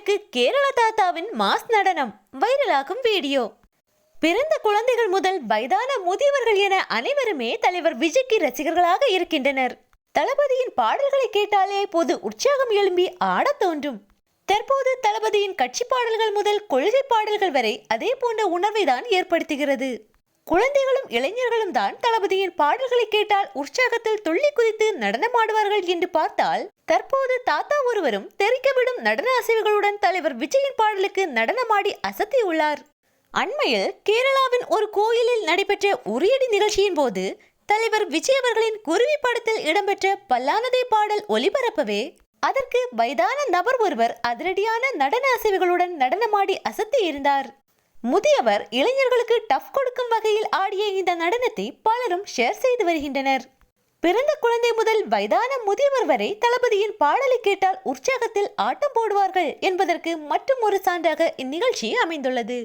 Kerala தாத்தாவின் mass நடனம் வைரலாகும் video. பிறந்த குழந்தைகள் முதல் வயதான முதியவர்கள் என அனைவருமே தலைவர் விஜய்க்கு ரசிகர்களாக இருக்கின்றனர். தளபதியின் பாடல்களை கேட்டாலே போது உற்சாகம் எழும்பி ஆடத் தோன்றும். தற்போது தளபதியின் கட்சி பாடல்கள் முதல் கொள்கை பாடல்கள் வரை அதே போன்ற உணர்வை தான் ஏற்படுத்துகிறது. குழந்தைகளும் இளைஞர்களும் தான் தளபதியின் பாடல்களை கேட்டால் உற்சாகத்தில் துள்ளி குதித்து நடனமாடுவார்கள் என்று பார்த்தால் தற்போது தாத்தா ஒருவரும் தெரிக்கவிடும் நடன அசைவுகளுடன் தலைவர் விஜயின் பாடலுக்கு நடனமாடி அசத்தியுள்ளார் அண்மையில் கேரளாவின் ஒரு கோயிலில் நடைபெற்ற உரியடி நிகழ்ச்சியின் போது தலைவர் விஜய் அவர்களின் குருவி படத்தில் இடம்பெற்ற பல்லானதே பாடல் ஒலிபரப்பவே அதற்கு வயதான நபர் ஒருவர் அதிரடியான நடன அசைவுகளுடன் நடனமாடி அசத்தி இருந்தார். முதியவர் இளைஞர்களுக்கு டஃப் கொடுக்கும் வகையில் ஆடிய இந்த நடனத்தை பலரும் ஷேர் செய்து வருகின்றனர். பிறந்த குழந்தை முதல் வயதான முதியவர் வரை தளபதியின் பாடலை கேட்டால் உற்சாகத்தில் ஆட்டம் போடுவார்கள் என்பதற்கு மற்றும் ஒரு சான்றாக இந்நிகழ்ச்சி அமைந்துள்ளது.